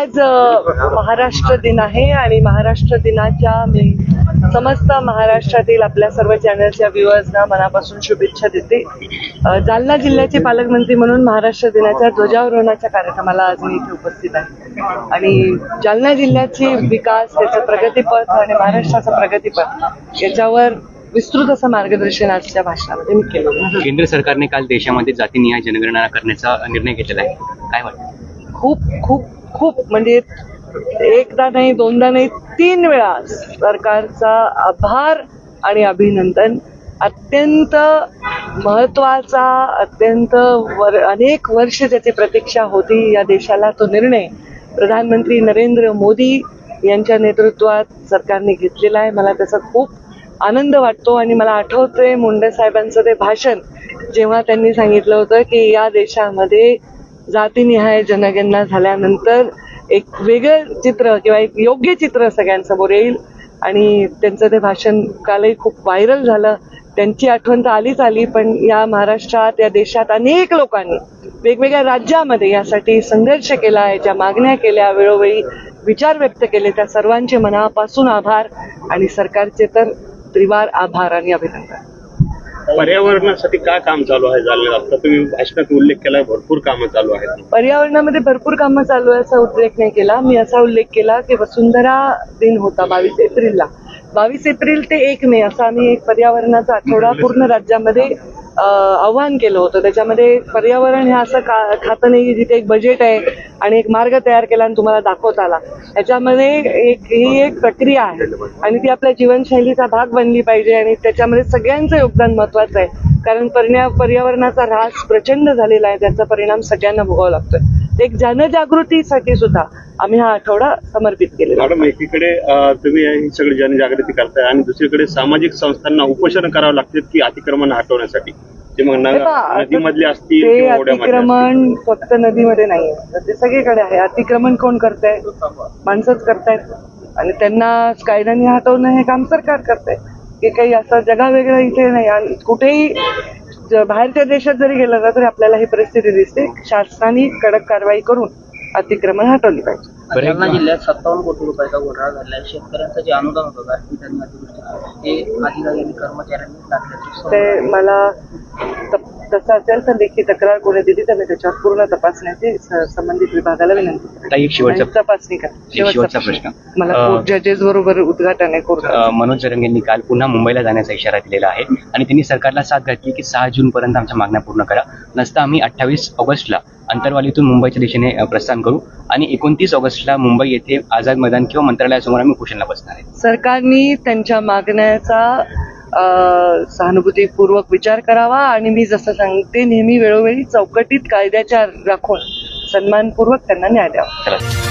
आज महाराष्ट्र दिन आहे आणि महाराष्ट्र दिनाच्या मी समस्त महाराष्ट्रातील आपल्या सर्व चॅनलच्या व्ह्युअर्सना मनापासून शुभेच्छा देते. जालना जिल्ह्याचे पालकमंत्री म्हणून महाराष्ट्र दिनाच्या ध्वजारोहणाच्या कार्यक्रमाला आज मी इथे उपस्थित आहे. आणि जालना जिल्ह्याचे विकास त्याचं प्रगतीपथ आणि महाराष्ट्राचं प्रगतीपथ याच्यावर विस्तृत असं मार्गदर्शन आजच्या भाषणामध्ये मी केलं. केंद्र सरकारने काल देशामध्ये जातीनिहाय जनगणना करण्याचा निर्णय घेतलेला आहे. काय वाटतं? खूप खूप खूप म्हणजे एकदा नाही दोनदा नाही तीन वेळा सरकारचा आभार आणि अभिनंदन. अत्यंत महत्त्वाचा अत्यंत वर अनेक वर्ष त्याची प्रतीक्षा होती या देशाला तो निर्णय. प्रधानमंत्री नरेंद्र मोदी यांच्या नेतृत्वात सरकारने घेतलेला आहे. मला त्याचा खूप आनंद वाटतो आणि मला आठवतंय मुंडे साहेबांचं ते भाषण जेव्हा त्यांनी सांगितलं होतं की या देशामध्ये जातीनिहाय जनगणना झाल्यानंतर एक वेगळं चित्र किंवा एक योग्य चित्र सगळ्यांसमोर येईल. आणि त्यांचं ते भाषण कालही खूप व्हायरल झालं. त्यांची आठवण तर आलीच आली पण या महाराष्ट्रात या देशात अनेक लोकांनी वेगवेगळ्या राज्यामध्ये यासाठी संघर्ष केला याच्या मागण्या केल्या वेळोवेळी विचार व्यक्त केले. त्या सर्वांचे मनापासून आभार आणि सरकारचे तर त्रिवार आभार आणि अभिनंदन. पर्यावरणासाठी काय काम चालू आहे जालन्यात? आता तुम्ही भाषणात उल्लेख केला भरपूर कामं चालू आहेत. पर्यावरणामध्ये भरपूर कामं चालू आहे असा उल्लेख नाही केला. मी असा उल्लेख केला की वसुंधरा दिन होता बावीस एप्रिलला. बावीस एप्रिल ते एक मे असा आम्ही एक पर्यावरणाचा आठवडा पूर्ण राज्यामध्ये आव्हान केलं होतं. त्याच्यामध्ये पर्यावरण हे असं का खातं नाही की जिथे एक बजेट आहे आणि एक मार्ग तयार केला आणि तुम्हाला दाखवता आला. याच्यामध्ये एक ही एक प्रक्रिया आहे आणि ती आपल्या जीवनशैलीचा भाग बनली पाहिजे आणि त्याच्यामध्ये सगळ्यांचं योगदान महत्वाचं आहे. कारण पर्या पर्यावरणाचा ऱ्हास प्रचंड झालेला आहे. त्याचा परिणाम सगळ्यांना भोगावा लागतोय. एक जनजागृतीसाठी सुद्धा आम्ही हा आठवडा समर्पित केलेला आहे. मॅडम एकीकडे तुम्ही ही सगळी जनजागृती करताय आणि दुसरीकडे सामाजिक संस्थांना उपोषण करावं लागते की अतिक्रमण हटवण्यासाठी? ते नदीमधले असतील. अतिक्रमण फक्त नदीमध्ये नाही ते सगळीकडे आहे. अतिक्रमण कोण करताय? माणसंच करतायत. आणि त्यांना कायद्याने हटवणं हे काम सरकार करतंय. की काही असं जगावेगळं इथे नाही. कुठेही बाहेरच्या देशात जरी गेलं ना तरी आपल्याला ही परिस्थिती दिसते. शासनाने कडक कारवाई करून अतिक्रमण हटवली पाहिजे. जालना जिल्ह्यात सत्तावन्न कोटी रुपयाचा घोटाळा झालाय शेतकऱ्यांचं जे अनुदान होतं गारपीट आणि अतिवृष्टी ते अधिकारी आणि कर्मचाऱ्यांनी टाकल्याची ते मला तसं असेल तर लेखी तक्रार कोणी दिली तर मी त्याच्यावर पूर्ण तपासण्याची संबंधित विभागाला विनंती शेवटचा तपासणी करा. शेवटचा प्रश्न. मला कोर्ट जजेस बरोबर उद्घाटन आहे कोर्ट मनोज जरंग यांनी काल पुन्हा मुंबईला जाण्याचा इशारा दिलेला आहे आणि त्यांनी सरकारला साथ घातली की सहा जून पर्यंत आमच्या मागण्या पूर्ण करा. नसता आम्ही अठ्ठावीस ऑगस्टला अंतरवालीतून मुंबईच्या दिशेने प्रस्थान करू आणि एकोणतीस ऑगस्टला मुंबई येथे आझाद मैदान किंवा मंत्रालयासमोर आम्ही उपोषणाला बसणार आहे. सरकारने त्यांच्या मागण्याचा सहानुभूतीपूर्वक विचार करावा आणि मी जसं सांगते नेहमी वेळोवेळी चौकटीत कायद्याच्या राखून सन्मानपूर्वक त्यांना न्याय द्यावा.